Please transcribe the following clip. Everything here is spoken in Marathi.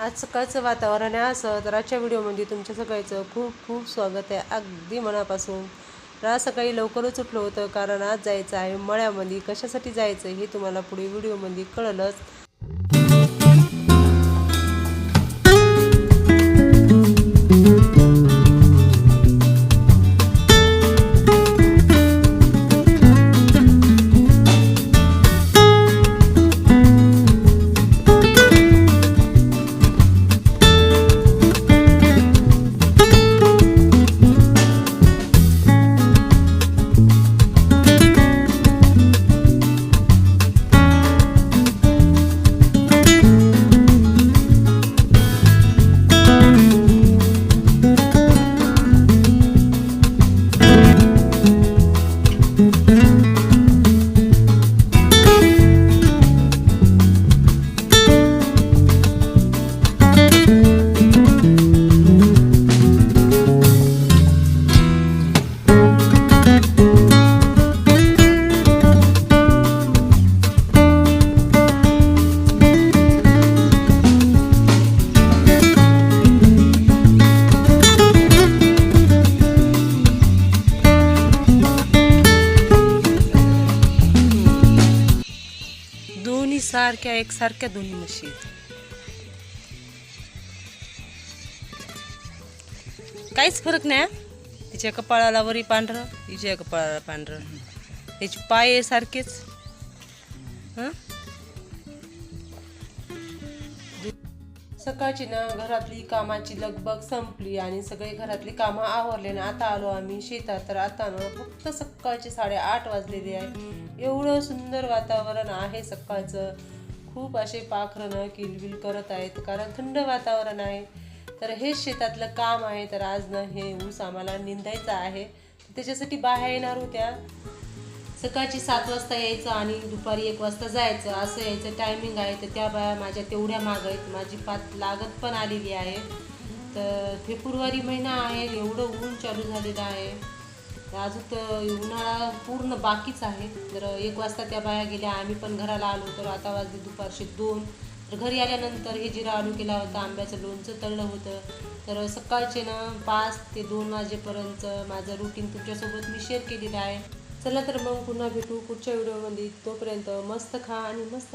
आज सकाळचं वातावरण आहे. असं तर आजच्या व्हिडिओमध्ये तुमच्या सगळ्याचं खूप खूप स्वागत आहे. अगदी मनापासून. तर सकाळी लवकरच उठलं होतं कारण आज जायचं आहे मळ्यामध्ये. कशासाठी जायचं हे तुम्हाला पुढे व्हिडिओमध्ये कळलंच. दोन्ही सारख्या एकसारख्या दोन्ही म्हशी आहेत. काहीच फरक नाही तिच्या कपाळाला वरी पांढरं तिच्या कपाळाला पांढरं त्याचे पाय सारखेच हं? सकाळची ना घरातली कामाची लगबग संपली आणि सगळे घरातली कामं आवरले ना आता आलो आम्ही शेतात. तर आता ना फक्त सकाळचे साडेआठ वाजलेले आहे. एवढं सुंदर वातावरण आहे सकाळचं. खूप असे पाखरणं किलबिल करत आहेत. कारण थंड वातावरण आहे. तर हेच शेतातलं काम आहे. तर आज ना हे ऊस आम्हाला निंदायचं आहे. त्याच्यासाठी बाहेर येणार होत्या. सकाळची सात वाजता यायचं आणि दुपारी एक वाजता जायचं. असं यायचं. टायमिंग आहे तर त्या बाया माझ्या तेवढ्या माग आहेत. माझी पात लागत पण आलेली आहे. तर फेब्रुवारी महिना आहे. एवढं ऊन चालू झालेलं आहे. अजून तर उन्हाळा पूर्ण बाकीच आहे. तर एक वाजता त्या बाया गेल्या. आम्ही पण घराला आलो तर आता वाजले दुपारचे दोन. तर घरी आल्यानंतर हे जिरा आलू केला होता. आंब्याचं लोणचं तळलं होतं. तर सकाळचे ना पाच ते दोन वाजेपर्यंत माझं रुटीन तुमच्यासोबत मी शेअर केलेलं आहे. चला तर मग पुन्हा भेटू पुढच्या व्हिडिओमध्ये. तोपर्यंत मस्त खा आणि मस्त